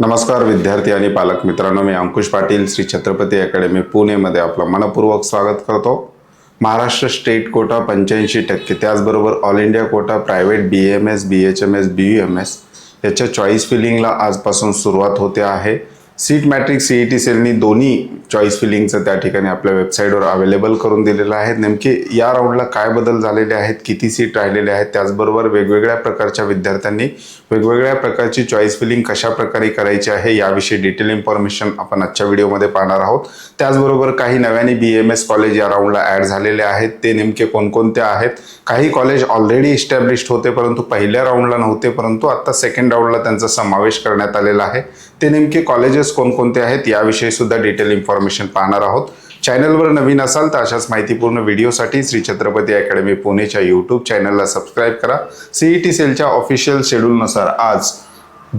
नमस्कार विद्यार्थी आणि पालक मित्रांनो मी अंकुश पाटील श्री छत्रपती अकॅडमी पुणेमध्ये आपलं मनपूर्वक स्वागत करतो. महाराष्ट्र स्टेट कोटा पंच्याऐंशी टक्के त्याचबरोबर all India quota private B M S B H M S B U M S याच्या चॉईस फिलिंगला आजपासून सुरुवात होते आहे. Seat matrix C E T सेलनी दोन्ही चॉईस फिलिंगचं त्या ठिकाणी आपल्या वेबसाईटवर अवेलेबल करून दिलेलं आहे नेमके या राऊंडला काय बदल झालेले आहेत? किती सीट राहिलेले आहेत? त्याचबरोबर वेगवेगळ्या प्रकारच्या विद्यार्थ्यांनी वेगवेगळ्या प्रकारची चॉईस फिलिंग कशा प्रकारे करायची आहे याविषयी डिटेल इन्फॉर्मेशन आपण आजच्या व्हिडिओमध्ये पाहणार आहोत. त्याचबरोबर काही नव्याने बी एम एस कॉलेज या राऊंडला ॲड झालेले आहेत. ते नेमके कोणकोणते आहेत? काही कॉलेज ऑलरेडी इस्टॅब्लिश्ड होते परंतु पहिल्या राऊंडला नव्हते परंतु आत्ता सेकंड राऊंडला त्यांचा समावेश करण्यात आलेला आहे. ते नेमके कॉलेजेस कोणकोणते आहेत याविषयी सुद्धा डिटेल इन्फॉर्मेशन पाहणार आहोत. चॅनलवर नवीन असाल तर अशाच माहितीपूर्ण व्हिडिओसाठी श्री छत्रपती अकॅडमी पुणेच्या यूट्यूब चॅनलला सबस्क्राईब करा. सीई टी सेलच्या ऑफिशियल शेड्यूलनुसार आज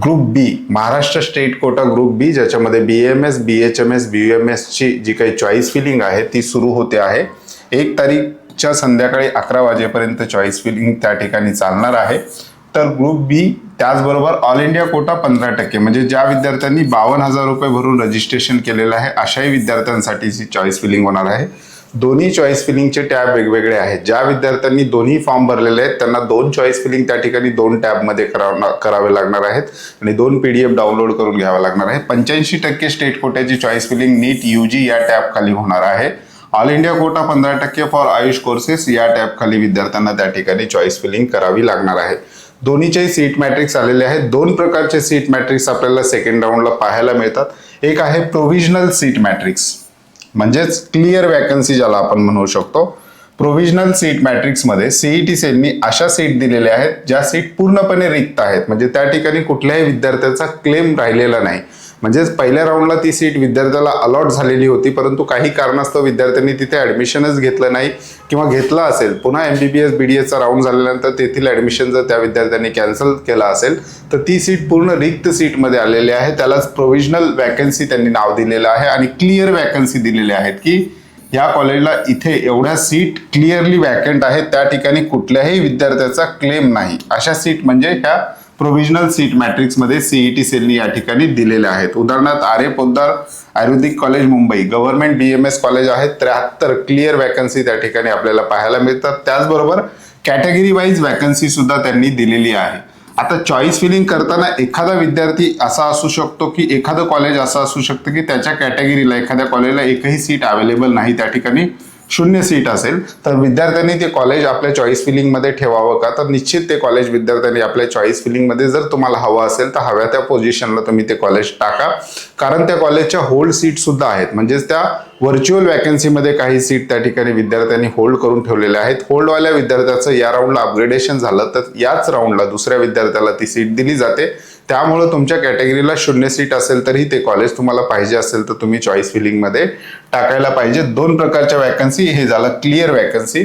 group B Maharashtra state quota group B ज्याच्यामध्ये B M S B H M S B M एसची जी काही चॉईस फिलिंग आहे ती सुरू होते आहे. एक तारीखच्या संध्याकाळी अकरा वाजेपर्यंत चॉईस फिलिंग त्या ठिकाणी चालणार आहे. तर ग्रुप बी त्याचबरोबर ऑल इंडिया कोटा पंधरा टक्के. म्हणजे ज्या विद्यार्थ्यांनी बावन्न हजार रुपये भरून रजिस्ट्रेशन केलेलं आहे अशाही विद्यार्थ्यांसाठीची चॉईस फिलिंग होणार आहे. दोन्ही चॉईस फिलिंगचे टॅब वेगवेगळे आहेत. ज्या विद्यार्थ्यांनी दोन्ही फॉर्म भरलेले आहेत त्यांना दोन चॉईस फिलिंग त्या ठिकाणी दोन टॅबमध्ये करावं करावे लागणार आहेत. आणि दोन पी डी एफ डाउनलोड करून घ्यावं लागणार आहे. पंच्याऐंशी टक्के state कोट्याची choice filling NEET U G या टॅब खाली होणार आहे. ऑल इंडिया कोटा पंधरा टक्के फॉर आयुष कोर्सेस या टॅबखाली विद्यार्थ्यांना त्या ठिकाणी चॉईस फिलिंग करावी लागणार आहे. दोन्हीचेही सीट मॅट्रिक्स आलेले आहेत. दोन प्रकारचे सीट मॅट्रिक्स आपल्याला सेकंड राऊंडला पाहायला मिळतात. एक आहे प्रोव्हिजनल सीट मॅट्रिक्स म्हणजेच क्लिअर वॅकन्सी ज्याला आपण म्हणू शकतो. प्रोव्हिजनल सीट मॅट्रिक्समध्ये सीईटी सेलनी अशा सीट दिलेल्या आहेत ज्या सीट पूर्णपणे रिक्त आहेत. म्हणजे त्या ठिकाणी कुठल्याही विद्यार्थ्याचा क्लेम राहिलेला नाही. म्हणजेच पहिल्या राऊंडला ती सीट विद्यार्थ्याला अलॉट झालेली होती परंतु काही कारणास्तव विद्यार्थ्यांनी तिथे ॲडमिशनच घेतलं नाही किंवा घेतलं असेल. पुन्हा M B B S B D एसचा round झाल्यानंतर तेथील ॲडमिशन जर त्या विद्यार्थ्यांनी कॅन्सल केला असेल तर ती सीट पूर्ण रिक्त सीटमध्ये आलेली आहे. त्यालाच प्रोव्हिजनल वॅकन्सी त्यांनी नाव दिलेलं आहे आणि क्लिअर वॅकन्सी दिलेली आहेत की या कॉलेजला इथे एवढ्या सीट क्लिअरली वॅकंट आहेत त्या ठिकाणी कुठल्याही विद्यार्थ्याचा क्लेम नाही. अशा सीट म्हणजे ह्या प्रोव्हिजनल सीट मॅट्रिक्समध्ये सीईटी सेलनी या ठिकाणी दिलेल्या आहेत. उदाहरणार्थ Arya Poddar ayurvedic college Mumbai. Government B M S college आहेत त्र्याहत्तर क्लिअर वॅकन्सी त्या ठिकाणी आपल्याला पाहायला मिळतात. त्याचबरोबर कॅटेगरी वाईज वॅकन्सी सुद्धा त्यांनी दिलेली आहे. आता चॉईस फिलिंग करताना एखादा विद्यार्थी असा असू शकतो की एखादं कॉलेज असं असू शकतं की त्याच्या कॅटेगरीला एखाद्या कॉलेजला एकही सीट अवेलेबल नाही त्या ठिकाणी. शून्य सीट असेल तर विद्यार्थ्यांनी ते कॉलेज आपल्या चॉईस फिलिंगमध्ये ठेवावं का? तर निश्चित ते कॉलेज विद्यार्थ्यांनी आपल्या चॉईस फिलिंगमध्ये जर तुम्हाला हवं असेल तर हव्या त्या पोझिशनला तुम्ही ते कॉलेज टाका. कारण त्या कॉलेजच्या होल्ड सीट सुद्धा आहेत. म्हणजेच त्या व्हर्च्युअल वॅकन्सीमध्ये काही सीट त्या ठिकाणी विद्यार्थ्यांनी होल्ड करून ठेवलेल्या आहेत. होल्डवाल्या विद्यार्थ्याचं या राऊंडला अपग्रेडेशन झालं तर याच राऊंडला दुसऱ्या विद्यार्थ्याला ती सीट दिली जाते. त्यामुळं तुमच्या कॅटेगरीला शून्य सीट असेल तरी ते कॉलेज तुम्हाला पाहिजे असेल तर तुम्ही चॉईस फिलिंगमध्ये टाकायला पाहिजे. दोन प्रकारच्या वॅकन्सी हे झालं क्लिअर वॅकन्सी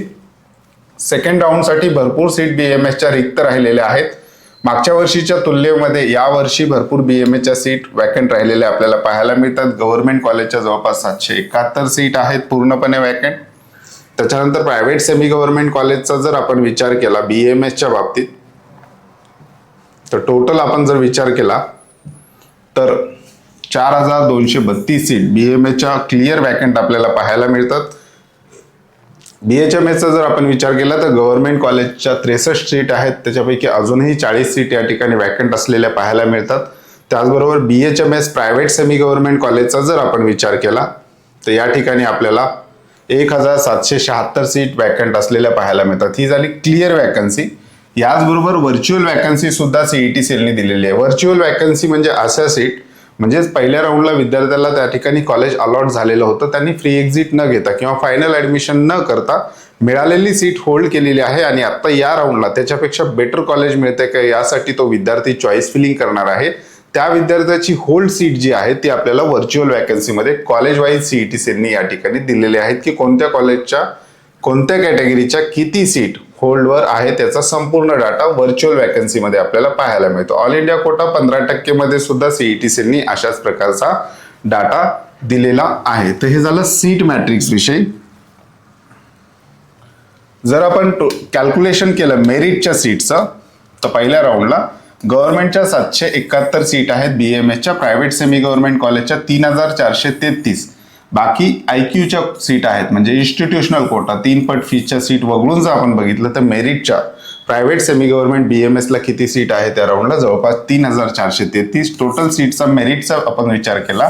सेकंड राऊंडसाठी भरपूर सीट बी एम एसच्या रिक्त राहिलेल्या आहेत. मागच्या वर्षीच्या तुलनेमध्ये या वर्षी भरपूर बी एम एसच्या सीट वॅकंट राहिलेल्या आपल्याला पाहायला मिळतात. गव्हर्नमेंट कॉलेजच्या जवळपास सातशे एकाहत्तर सीट आहेत पूर्णपणे वॅकंट त्याच्यानंतर प्रायव्हेट सेमी गव्हर्नमेंट कॉलेजचा जर आपण विचार केला बी एम एसच्या बाबतीत तर टोटल आपण जर विचार केला तर चार हजार दोनशे बत्तीस सीट बी एम एच्या क्लिअर वॅकंट आपल्याला पाहायला मिळतात. बी एच एम एचा जर आपण विचार केला तर गव्हर्नमेंट कॉलेजच्या त्रेसष्ट सीट आहेत. त्याच्यापैकी अजूनही चाळीस सीट या ठिकाणी वॅकंट असलेल्या पाहायला मिळतात. त्याचबरोबर B H M S private semi government कॉलेजचा जर आपण विचार केला तर या ठिकाणी आपल्याला एक हजार सातशे शहात्तर सीट वॅकंट असलेल्या पाहायला मिळतात. ही झाली क्लिअर वॅकन्सी याचबरोबर व्हर्च्युअल वॅकन्सी सुद्धा सीईटी सेलने दिलेली आहे. व्हर्च्युअल वॅकन्सी म्हणजे अशा सीट म्हणजेच पहिल्या राऊंडला विद्यार्थ्याला त्या ठिकाणी कॉलेज अलॉट झालेलं होतं. त्यांनी फ्री एक्झिट न घेता किंवा फायनल ऍडमिशन न करता मिळालेली सीट होल्ड केलेली आहे आणि आत्ता या राऊंडला त्याच्यापेक्षा बेटर कॉलेज मिळते का यासाठी तो विद्यार्थी चॉईस फिलिंग करणार आहे. त्या विद्यार्थ्याची होल्ड सीट जी आहे ती आपल्याला व्हर्च्युअल वॅकन्सीमध्ये कॉलेज वाईज सीईटी सेलनी या ठिकाणी दिलेली आहेत की कोणत्या कॉलेजच्या कोणत्या कॅटेगरीच्या किती सीट होल्डवर आहे त्याचा संपूर्ण डाटा व्हर्च्युअल वॅकन्सीमध्ये आपल्याला पाहायला मिळतो. ऑल इंडिया कोटा पंधरा टक्केमध्ये सुद्धा सीईटी सेलनी अशाच प्रकारचा डाटा दिलेला आहे. तर हे झालं सीट मॅट्रिक्स विषयी. जर आपण कॅल्क्युलेशन केलं मेरिटच्या सीटचं तर पहिल्या राऊंडला गव्हर्नमेंटच्या सातशे एकाहत्तर सीट आहेत बी एम एसच्या प्रायव्हेट सेमी गव्हर्नमेंट कॉलेजच्या तीन हजार चारशे तेहतीस. बाकी आय क्यूच्या सीट आहेत म्हणजे इन्स्टिट्यूशनल कोटा तीन पट फीच्या सीट वगळून जर आपण बघितलं तर मेरिटच्या private semi government B M एसला किती सीट आहे त्या राऊंडला जवळपास तीन हजार चारशे तेहतीस टोटल सीटचा मेरिटचा आपण विचार केला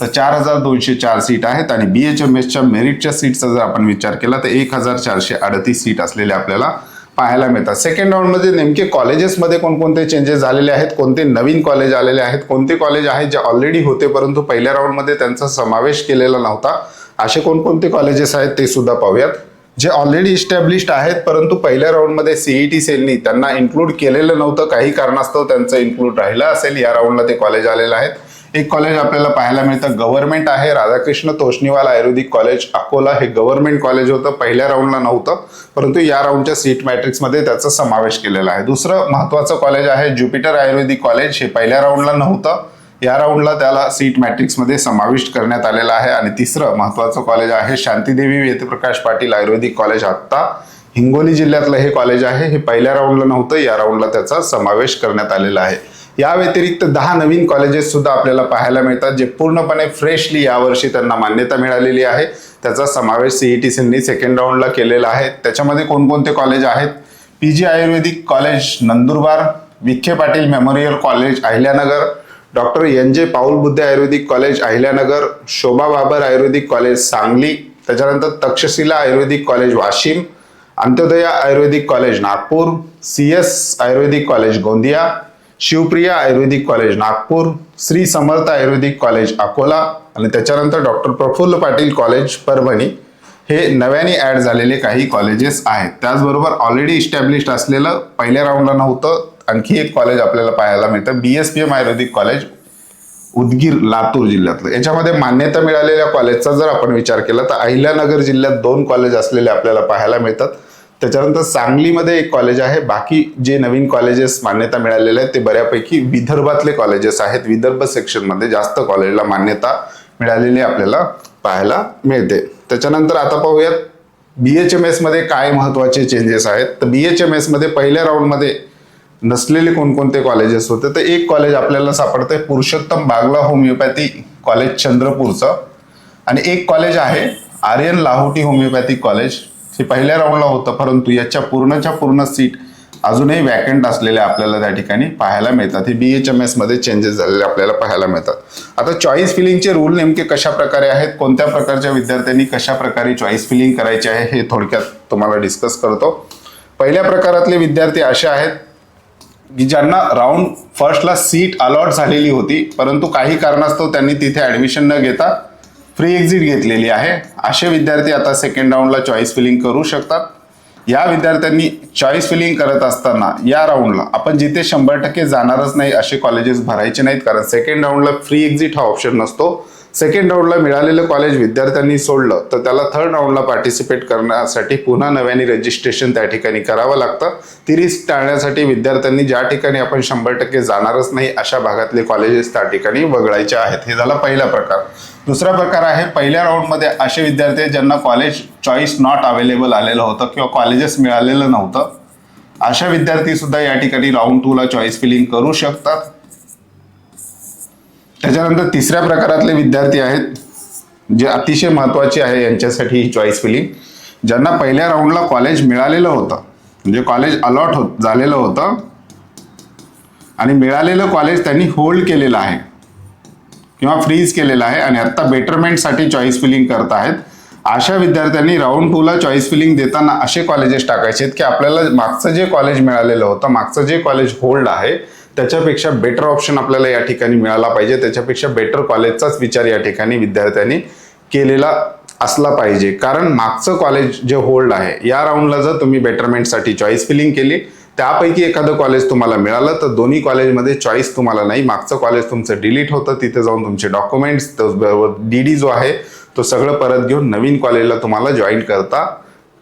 तर चार हजार दोनशे चार सीट आहेत आणि बी एच एम एसच्या मेरिटच्या सीटचा जर आपण विचार केला तर एक हजार चारशे अडतीस सीट असलेल्या आपल्याला पाहायला मिळतात. सेकंड राऊंडमध्ये नेमके कॉलेजेसमध्ये कोणकोणते चेंजेस झालेले आहेत? कोणते नवीन कॉलेज आलेले आहेत? कोणते कॉलेज आहेत जे ऑलरेडी होते परंतु पहिल्या राऊंडमध्ये त्यांचा समावेश केलेला नव्हता? असे कोणकोणते कॉलेजेस आहेत ते सुद्धा पाहूयात. जे ऑलरेडी इस्टॅब्लिश्ड आहेत परंतु पहिल्या राऊंडमध्ये सीईटी सेलनी त्यांना इन्क्लूड केलेलं नव्हतं. काही कारणास्तव त्यांचं इन्क्लूड राहिलं असेल. या राऊंडला ते कॉलेज आलेलं आहेत. एक कॉलेज आपल्याला पाहायला मिळतं. गव्हर्नमेंट आहे राधाकृष्ण तोष्णीवाल आयुर्वेदिक कॉलेज अकोला हे गव्हर्नमेंट कॉलेज होतं. पहिल्या राऊंडला नव्हतं परंतु या राऊंडच्या सीट मॅट्रिक्समध्ये त्याचा समावेश केलेला आहे. दुसरं महत्वाचं कॉलेज आहे ज्युपिटर आयुर्वेदिक कॉलेज हे पहिल्या राऊंडला नव्हतं. या राऊंडला त्याला सीट मॅट्रिक्समध्ये समाविष्ट करण्यात आलेला आहे. आणि तिसरं महत्वाचं कॉलेज आहे शांतीदेवी वेदप्रकाश पाटील आयुर्वेदिक कॉलेज आत्ता हिंगोली जिल्ह्यातलं हे कॉलेज आहे. हे पहिल्या राऊंडला नव्हतं. या राऊंडला त्याचा समावेश करण्यात आलेला आहे. या व्यतिरिक्त दहा नवीन कॉलेजेस सुद्धा आपल्याला पाहायला मिळतात जे पूर्णपणे फ्रेशली यावर्षी त्यांना मान्यता मिळालेली आहे. त्याचा समावेश सीईटी सीनी सेकंड राऊंडला केलेला आहे. त्याच्यामध्ये कोणकोणते कॉलेज आहेत? P G ayurvedic college Nandurbar Vikhe Patil memorial college Ahilyanagar. Doctor N J Paulbudhe ayurvedic college Ahilyanagar. Shobha Babar ayurvedic college Sangli. त्याच्यानंतर Takshashila ayurvedic college Washim. Antyodaya ayurvedic college Nagpur. C S ayurvedic college Gondia. Shivpriya ayurvedic college Nagpur Shri Samarth ayurvedic college Akola आणि त्याच्यानंतर doctor Praful Patil college Parbhani. हे नव्याने add झालेले काही colleges आहेत. त्याचबरोबर already established असलेलं पहिल्या राऊंडला नव्हतं. आणखी एक कॉलेज आपल्याला पाहायला मिळतं. B S P M ayurvedic college Udgir Latur जिल्ह्यातलं. याच्यामध्ये मान्यता मिळालेल्या कॉलेजचा जर आपण विचार केला तर अहिल्यानगर जिल्ह्यात दोन कॉलेज असलेले आपल्याला पाहायला मिळतात. त्याच्यानंतर सांगलीमध्ये एक कॉलेज आहे. बाकी जे नवीन कॉलेजेस मान्यता मिळालेले आहेत ते बऱ्यापैकी विदर्भातले कॉलेजेस आहेत. विदर्भ सेक्शनमध्ये जास्त कॉलेजला मान्यता मिळालेली आपल्याला पाहायला मिळते. त्याच्यानंतर आता पाहूयात बी एच एम एसमध्ये काय महत्त्वाचे चेंजेस आहेत? तर बी एच एम एसमध्ये पहिल्या राऊंडमध्ये नसलेले कोणकोणते कॉलेजेस होते? तर एक कॉलेज आपल्याला सापडते पुरुषोत्तम बागला होमिओपॅथी कॉलेज चंद्रपूरचं. आणि एक कॉलेज आहे आर्यन लाहोटी होमिओपॅथिक कॉलेज हे पहिल्या राऊंडला होतं परंतु याच्या पूर्णच्या पूर्ण सीट अजूनही वॅकंट असलेल्या आपल्याला त्या ठिकाणी पाहायला मिळतात. हे बी एच एम एसमध्ये चेंजेस झालेले आपल्याला पाहायला मिळतात. आता चॉईस फिलिंगचे रूल नेमके कशा प्रकारे आहेत कोणत्या प्रकारच्या विद्यार्थ्यांनी कशा प्रकारे चॉईस फिलिंग करायची आहे हे थोडक्यात तुम्हाला डिस्कस करतो. पहिल्या प्रकारातले विद्यार्थी असे आहेत की ज्यांना राऊंड फर्स्टला सीट अलॉट झालेली होती परंतु काही कारणास्तव त्यांनी तिथे ॲडमिशन न घेता फ्री एक्झिट घेतलेली आहे. असे विद्यार्थी आता सेकंड राऊंडला चॉईस फिलिंग करू शकतात. या विद्यार्थ्यांनी चॉईस फिलिंग करत असताना या राऊंडला आपण जिथे शंभर टक्के जाणारच नाही असे कॉलेजेस भरायचे नाहीत कारण सेकंड राऊंडला फ्री एक्झिट हा ऑप्शन नसतो. सेकंड राऊंडला मिळालेलं कॉलेज विद्यार्थ्यांनी सोडलं तर त्याला थर्ड राऊंडला पार्टिसिपेट करण्यासाठी पुन्हा नव्याने रजिस्ट्रेशन त्या ठिकाणी करावं लागतं. ती रिस्क टाळण्यासाठी विद्यार्थ्यांनी ज्या ठिकाणी आपण शंभर टक्के जाणारच नाही अशा भागातले कॉलेजेस त्या ठिकाणी वगळायचे आहेत. हे झाला पहिला प्रकार. दुसरा प्रकार आहे पहिल्या राऊंडमध्ये असे विद्यार्थी आहेत ज्यांना कॉलेज चॉईस नॉट अवेलेबल आलेलं होतं किंवा कॉलेजेस मिळालेलं नव्हतं. अशा विद्यार्थीसुद्धा या ठिकाणी राऊंड टूला चॉईस फिलिंग करू शकतात. त्याच्यानंतर तिसऱ्या प्रकारातले विद्यार्थी आहेत जे अतिशय महत्त्वाचे आहे यांच्यासाठी ही चॉईस फिलिंग ज्यांना पहिल्या राऊंडला कॉलेज मिळालेलं होतं म्हणजे कॉलेज अलॉट होत झालेलं होतं. आणि मिळालेलं कॉलेज त्यांनी होल्ड केलेलं आहे. किंवा फ्रीज केलेलं आहे आणि आत्ता बेटरमेंटसाठी चॉईस फिलिंग करत आहेत. अशा विद्यार्थ्यांनी राऊंड टूला चॉईस फिलिंग देताना असे कॉलेजेस टाकायचे आहेत की आपल्याला मागचं जे कॉलेज मिळालेलं होतं मागचं जे कॉलेज होल्ड आहे त्याच्यापेक्षा बेटर ऑप्शन आपल्याला या ठिकाणी मिळाला पाहिजे. त्याच्यापेक्षा बेटर कॉलेजचाच विचार या ठिकाणी विद्यार्थ्यांनी केलेला असला पाहिजे. कारण मागचं कॉलेज जे होल्ड आहे या राऊंडला जर तुम्ही बेटरमेंटसाठी चॉईस फिलिंग केली त्यापैकी एखादं कॉलेज तुम्हाला मिळालं तर दोन्ही कॉलेजमध्ये चॉईस तुम्हाला नाही. मागचं कॉलेज तुमचं डिलीट होतं तिथे जाऊन तुमचे डॉक्युमेंट्स डी डी जो आहे तो सगळं परत घेऊन नवीन कॉलेजला तुम्हाला जॉईन करता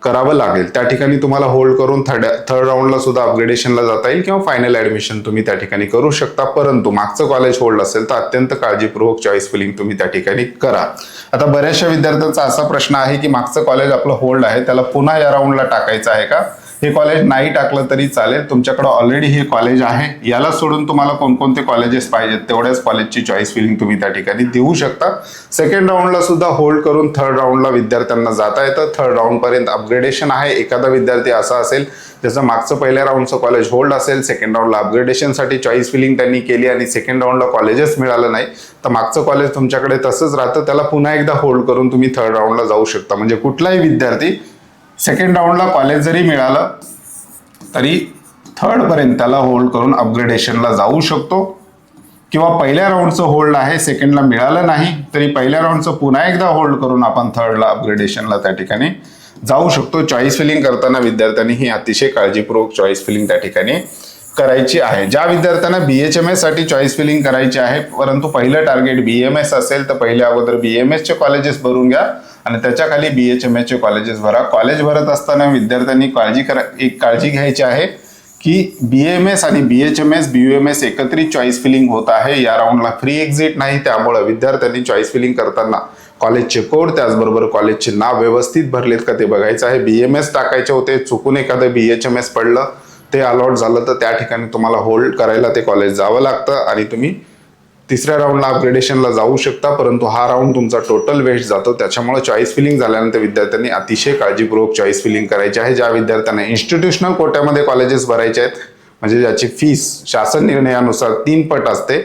करावं लागेल. त्या ठिकाणी तुम्हाला होल्ड करून थर्ड थर्ड राऊंडला सुद्धा अपग्रेडेशनला जाता येईल किंवा फायनल ऍडमिशन तुम्ही त्या ठिकाणी करू शकता. परंतु मागचं कॉलेज होल्ड असेल तर अत्यंत काळजीपूर्वक चॉईस फिलिंग तुम्ही त्या ठिकाणी करा. आता बऱ्याचशा विद्यार्थ्यांचा असा प्रश्न आहे की मागचं कॉलेज आपलं होल्ड आहे त्याला पुन्हा या राऊंडला टाकायचं आहे का? हे कॉलेज नाही टाकलं तरी चालेल. तुमच्याकडे ऑलरेडी हे कॉलेज आहे. याला सोडून तुम्हाला कोणकोणते कॉलेजेस पाहिजेत तेवढ्याच कॉलेजची चॉईस फिलिंग तुम्ही त्या ठिकाणी देऊ शकता. सेकंड राऊंडला सुद्धा होल्ड करून थर्ड राऊंडला विद्यार्थ्यांना जाता येतं. थर्ड राऊंडपर्यंत अपग्रेडेशन आहे. एखादा विद्यार्थी असा असेल ज्याचं मागचं पहिल्या राऊंडचं कॉलेज होल्ड असेल सेकंड राऊंडला अपग्रेडेशनसाठी चॉईस फिलिंग त्यांनी केली आणि सेकंड राऊंडला कॉलेजच मिळालं नाही तर मागचं कॉलेज तुमच्याकडे तसंच राहतं. त्याला पुन्हा एकदा होल्ड करून तुम्ही थर्ड राऊंडला जाऊ शकता. म्हणजे कुठलाही विद्यार्थी सेकंड राऊंडला कॉलेज जरी मिळालं तरी थर्डपर्यंत त्याला होल्ड करून अपग्रेडेशनला जाऊ शकतो. किंवा पहिल्या राऊंडचं होल्ड आहे सेकंडला मिळालं नाही तरी पहिल्या राऊंडचं पुन्हा एकदा होल्ड करून आपण थर्डला अपग्रेडेशनला त्या ठिकाणी जाऊ शकतो. चॉईस फिलिंग करताना विद्यार्थ्यांनी ही अतिशय काळजीपूर्वक चॉईस फिलिंग त्या ठिकाणी करायची आहे. ज्या विद्यार्थ्यांना बी एच एम एससाठी चॉईस फिलिंग करायची आहे परंतु पहिलं टार्गेट बी एम एस असेल तर पहिल्या अगोदर बी एम एसचे कॉलेजेस भरून घ्या. आणि त्याच्याखाली बी एच एम एसचे कॉलेजेस भरा. कॉलेज भरत असताना विद्यार्थ्यांनी काळजी करा एक काळजी घ्यायची आहे की बी एम एस आणि B H M S B U M S एकत्रित चॉईस फिलिंग होत आहे. या राऊंडला फ्री एक्झिट नाही त्यामुळं विद्यार्थ्यांनी चॉईस फिलिंग करताना कॉलेजचे कोड त्याचबरोबर कॉलेजचे नाव व्यवस्थित भरलेत का ते बघायचं आहे. बी एम एस टाकायचे होते चुकून एखादं बी एच एम एस पडलं ते अलॉट झालं तर त्या ठिकाणी तुम्हाला होल्ड करायला ते कॉलेज जावं लागतं आणि तुम्ही तिसऱ्या राऊंडला अपग्रेडेशनला जाऊ शकता परंतु हा राऊंड तुमचा टोटल वेस्ट जातो. त्याच्यामुळे चॉईस फिलिंग झाल्यानंतर विद्यार्थ्यांनी अतिशय काळजीपूर्वक चॉईस फिलिंग करायची आहे ज्या विद्यार्थ्यांना इन्स्टिट्यूशनल कोट्यामध्ये कॉलेजेस भरायचे आहेत. म्हणजे ज्याची फीस शासन निर्णयानुसार तीन पट असते.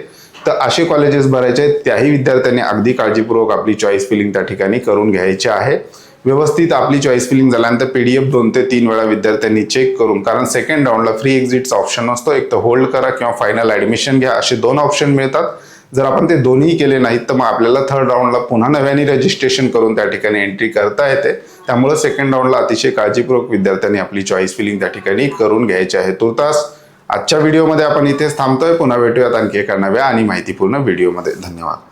तर असे कॉलेजेस भरायचे आहेत त्याही विद्यार्थ्यांनी अगदी काळजीपूर्वक आपली चॉईस फिलिंग त्या ठिकाणी करून घ्यायची आहे. व्यवस्थित आपली चॉईस फिलिंग झाल्यानंतर पीडीएफ दोन ते तीन वेळा विद्यार्थ्यांनी चेक करून कारण सेकंड राऊंडला फ्री एक्झिटचा ऑप्शन असतो एक तर होल्ड करा किंवा फायनल ऍडमिशन घ्या असे दोन ऑप्शन मिळतात. जर आपण ते दोन्ही केले नाहीत तर मग आपल्याला थर्ड राऊंडला पुन्हा नव्याने रजिस्ट्रेशन करून त्या ठिकाणी एंट्री करता येते. त्यामुळे सेकंड राऊंडला अतिशय काळजीपूर्वक विद्यार्थ्यांनी आपली चॉईस फिलिंग त्या ठिकाणी करून घ्यायची आहे. तुर्तास आजच्या व्हिडिओमध्ये आपण इथेच थांबतोय. पुन्हा भेटूयात आणखी एका नव्या आणि माहितीपूर्ण व्हिडिओमध्ये धन्यवाद.